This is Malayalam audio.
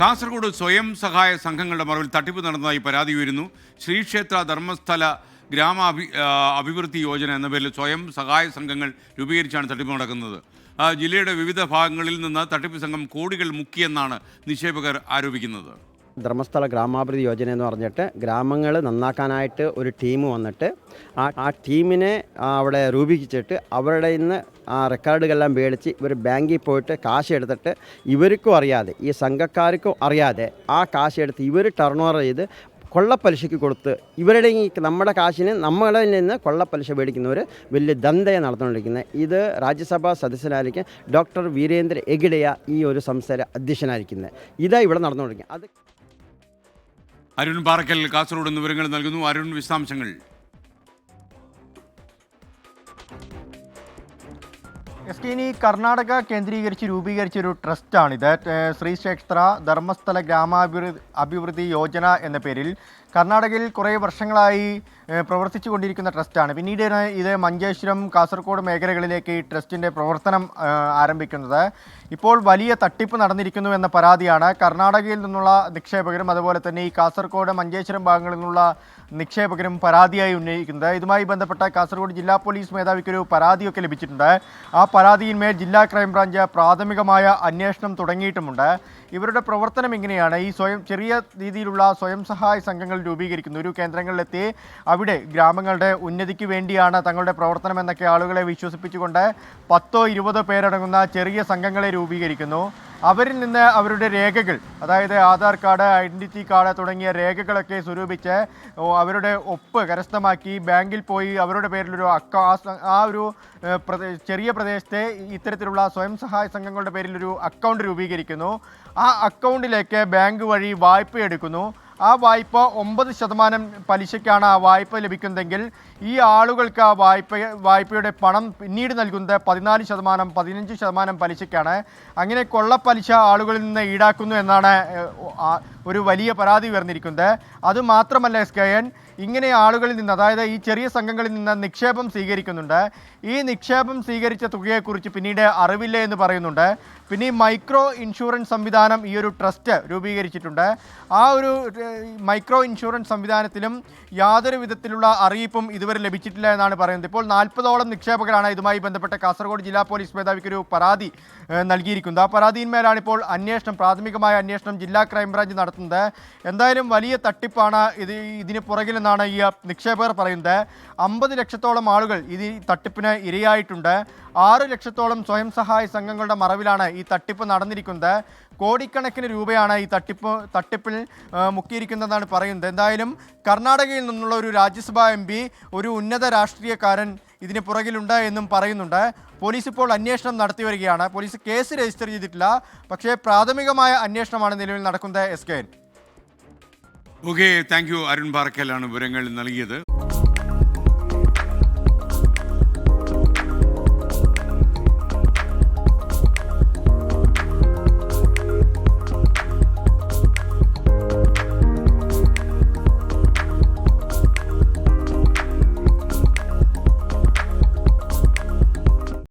കാസർഗോഡ് സ്വയം സഹായ സംഘങ്ങളുടെ മറവിൽ തട്ടിപ്പ് നടന്നതായി പരാതി ഉയരുന്നു. ശ്രീക്ഷേത്ര ധർമ്മസ്ഥല ഗ്രാമാഭി ആ, അഭിവൃദ്ധി യോജന എന്ന പേരിൽ സ്വയം സഹായ സംഘങ്ങൾ രൂപീകരിച്ചാണ് തട്ടിപ്പ് നടക്കുന്നത്. ജില്ലയുടെ വിവിധ ഭാഗങ്ങളിൽ നിന്ന് തട്ടിപ്പ് സംഘം കോടികൾ മുക്കിയെന്നാണ് നിക്ഷേപകർ ആരോപിക്കുന്നത്. ധർമ്മസ്ഥല ഗ്രാമാഭിവൃദ്ധി യോജന എന്ന് പറഞ്ഞിട്ട് ഗ്രാമങ്ങൾ നന്നാക്കാനായിട്ട് ഒരു ടീം വന്നിട്ട് ആ ആ ടീമിനെ അവിടെ രൂപീകരിച്ചിട്ട് അവരുടെ ഇന്ന് ആ റെക്കോർഡുകളെല്ലാം മേടിച്ച് ഇവർ ബാങ്കിൽ പോയിട്ട് കാശ് എടുത്തിട്ട് ഇവർക്കും അറിയാതെ ഈ സംഘക്കാർക്കും അറിയാതെ ആ കാശ് എടുത്ത് ഇവർ ടേൺ ഓവർ ചെയ്ത് കൊള്ളപ്പലിശയ്ക്ക് കൊടുത്ത് ഇവരുടെ ഈ നമ്മുടെ കാശിന് നമ്മളിൽ നിന്ന് കൊള്ളപ്പലിശ മേടിക്കുന്നവർ വലിയ ദന്തയെ നടന്നുകൊണ്ടിരിക്കുന്നത് ഇത് രാജ്യസഭാ സദസ്യനായിരിക്കും ഡോക്ടർ വീരേന്ദ്ര എഗിഡയ ഈ ഒരു സംസ്ഥാന അധ്യക്ഷനായിരിക്കുന്നത് ഇതാ ഇവിടെ നടന്നുകൊണ്ടിരിക്കുന്നത് അത് അരുൺ പാറക്കൽ കാസർഗോഡ് വിവരങ്ങൾ നൽകുന്നു. അരുൺ വിശദാംശങ്ങൾ. എസ് ടി ഇനി കർണാടക കേന്ദ്രീകരിച്ച് രൂപീകരിച്ച ഒരു ട്രസ്റ്റാണിത്. ശ്രീക്ഷേത്ര ശ്രീ ക്ഷേത്ര ധർമ്മസ്ഥല ഗ്രാമാഭിവൃദ്ധി അഭിവൃദ്ധി യോജന എന്ന പേരിൽ കർണാടകയിൽ കുറേ വർഷങ്ങളായി പ്രവർത്തിച്ചു കൊണ്ടിരിക്കുന്ന ട്രസ്റ്റാണ്. പിന്നീട് ഇത് മഞ്ചേശ്വരം കാസർഗോഡ് മേഖലകളിലേക്ക് ഈ ട്രസ്റ്റിന്റെ പ്രവർത്തനം ആരംഭിക്കുന്നത്. ഇപ്പോൾ വലിയ തട്ടിപ്പ് നടന്നിരിക്കുന്നു എന്ന പരാതിയാണ് കർണാടകയിൽ നിന്നുള്ള നിക്ഷേപകരും അതുപോലെ തന്നെ ഈ കാസർഗോഡ് മഞ്ചേശ്വരം ഭാഗങ്ങളിൽ നിന്നുള്ള നിക്ഷേപകരും പരാതിയായി ഉന്നയിക്കുന്നത്. ഇതുമായി ബന്ധപ്പെട്ട കാസർഗോഡ് ജില്ലാ പോലീസ് മേധാവിക്ക് ഒരു പരാതിയൊക്കെ ലഭിച്ചിട്ടുണ്ട്. ആ പരാതിയിന്മേൽ ജില്ലാ ക്രൈംബ്രാഞ്ച് പ്രാഥമികമായ അന്വേഷണം തുടങ്ങിയിട്ടുമുണ്ട്. ഇവരുടെ പ്രവർത്തനം ഇങ്ങനെയാണ്. ഈ സ്വയം ചെറിയ രീതിയിലുള്ള സ്വയം സഹായ സംഘങ്ങൾ രൂപീകരിക്കുന്നു. ഒരു കേന്ദ്രങ്ങളിലെത്തി അവിടെ ഗ്രാമങ്ങളുടെ ഉന്നതിക്ക് വേണ്ടിയാണ് തങ്ങളുടെ പ്രവർത്തനം എന്നൊക്കെ ആളുകളെ വിശ്വസിപ്പിച്ചുകൊണ്ട് പത്തോ ഇരുപതോ പേരടങ്ങുന്ന ചെറിയ സംഘങ്ങളെ രൂപീകരിക്കുന്നു. അവരിൽ നിന്ന് അവരുടെ രേഖകൾ അതായത് ആധാർ കാർഡ് ഐഡന്റിറ്റി കാർഡ് തുടങ്ങിയ രേഖകളൊക്കെ സ്വരൂപിച്ച് അവരുടെ ഒപ്പ് കരസ്ഥമാക്കി ബാങ്കിൽ പോയി അവരുടെ പേരിലൊരു അക്ക ആ ഒരു ചെറിയ പ്രദേശത്തെ ഇത്തരത്തിലുള്ള സ്വയം സഹായ സംഘങ്ങളുടെ പേരിലൊരു അക്കൗണ്ട് രൂപീകരിക്കുന്നു. ആ അക്കൗണ്ടിലേക്ക് ബാങ്ക് വഴി വായ്പ എടുക്കുന്നു ആ വായ്പ ഒമ്പത് ശതമാനം പലിശയ്ക്കാണ് ആ വായ്പ ലഭിക്കുന്നതെങ്കിൽ ഈ ആളുകൾക്ക് ആ വായ്പ വായ്പയുടെ പണം പിന്നീട് നൽകുന്നത് പതിനാല് ശതമാനം പതിനഞ്ച് ശതമാനം പലിശയ്ക്കാണ്. അങ്ങനെ കൊള്ളപ്പലിശ ആളുകളിൽ നിന്ന് ഈടാക്കുന്നു എന്നാണ് ഒരു വലിയ പരാതി ഉയർന്നിരിക്കുന്നത്. അതുമാത്രമല്ല എസ് കെ എൻ ഇങ്ങനെ ആളുകളിൽ നിന്ന് അതായത് ഈ ചെറിയ സംഘങ്ങളിൽ നിന്ന് നിക്ഷേപം സ്വീകരിക്കുന്നുണ്ട്. ഈ നിക്ഷേപം സ്വീകരിച്ച തുകയെക്കുറിച്ച് പിന്നീട് അറിവില്ല എന്ന് പറയുന്നുണ്ട്. പിന്നെ ഈ മൈക്രോ ഇൻഷുറൻസ് സംവിധാനം ഈ ഒരു ട്രസ്റ്റ് രൂപീകരിച്ചിട്ടുണ്ട്. ആ ഒരു മൈക്രോ ഇൻഷുറൻസ് സംവിധാനത്തിലും യാതൊരു വിധത്തിലുള്ള അറിയിപ്പും ഇതുവരെ ലഭിച്ചിട്ടില്ല എന്നാണ് പറയുന്നത്. ഇപ്പോൾ നാൽപ്പതോളം നിക്ഷേപകരാണ് ഇതുമായി ബന്ധപ്പെട്ട കാസർഗോഡ് ജില്ലാ പോലീസ് മേധാവിക്ക് ഒരു പരാതി നൽകിയിരിക്കുന്നത് ആ പരാതിയിന്മേലാണ് ഇപ്പോൾ അന്വേഷണം പ്രാഥമികമായ അന്വേഷണം ജില്ലാ ക്രൈംബ്രാഞ്ച് നടത്തുന്നത്. എന്തായാലും വലിയ തട്ടിപ്പാണ് ഇത് ഇതിന് പുറകിലെന്നാണ് ഈ നിക്ഷേപകർ പറയുന്നത്. അമ്പത് ലക്ഷത്തോളം ആളുകൾ ഇത് ഈ തട്ടിപ്പിന് ഇരയായിട്ടുണ്ട്. ആറ് ലക്ഷത്തോളം സ്വയം സഹായ സംഘങ്ങളുടെ മറവിലാണ് ഈ തട്ടിപ്പ് നടന്നിരിക്കുന്നത്. കോടിക്കണക്കിന് രൂപയാണ് ഈ തട്ടിപ്പ് തട്ടിപ്പിൽ മുക്കിയിരിക്കുന്നതെന്നാണ് പറയുന്നത്. എന്തായാലും കർണാടകയിൽ നിന്നുള്ള ഒരു രാജ്യസഭാ എം ഒരു ഉന്നത രാഷ്ട്രീയക്കാരൻ ഇതിന് പുറകിലുണ്ട് എന്നും പറയുന്നുണ്ട്. പോലീസ് ഇപ്പോൾ അന്വേഷണം നടത്തി വരികയാണ്. പോലീസ് കേസ് രജിസ്റ്റർ ചെയ്തിട്ടില്ല. പക്ഷേ പ്രാഥമികമായ അന്വേഷണമാണ് നിലവിൽ നടക്കുന്നത് S K okay thank you Arun പാറക്കലാണ് വിവരങ്ങൾ നൽകിയത്.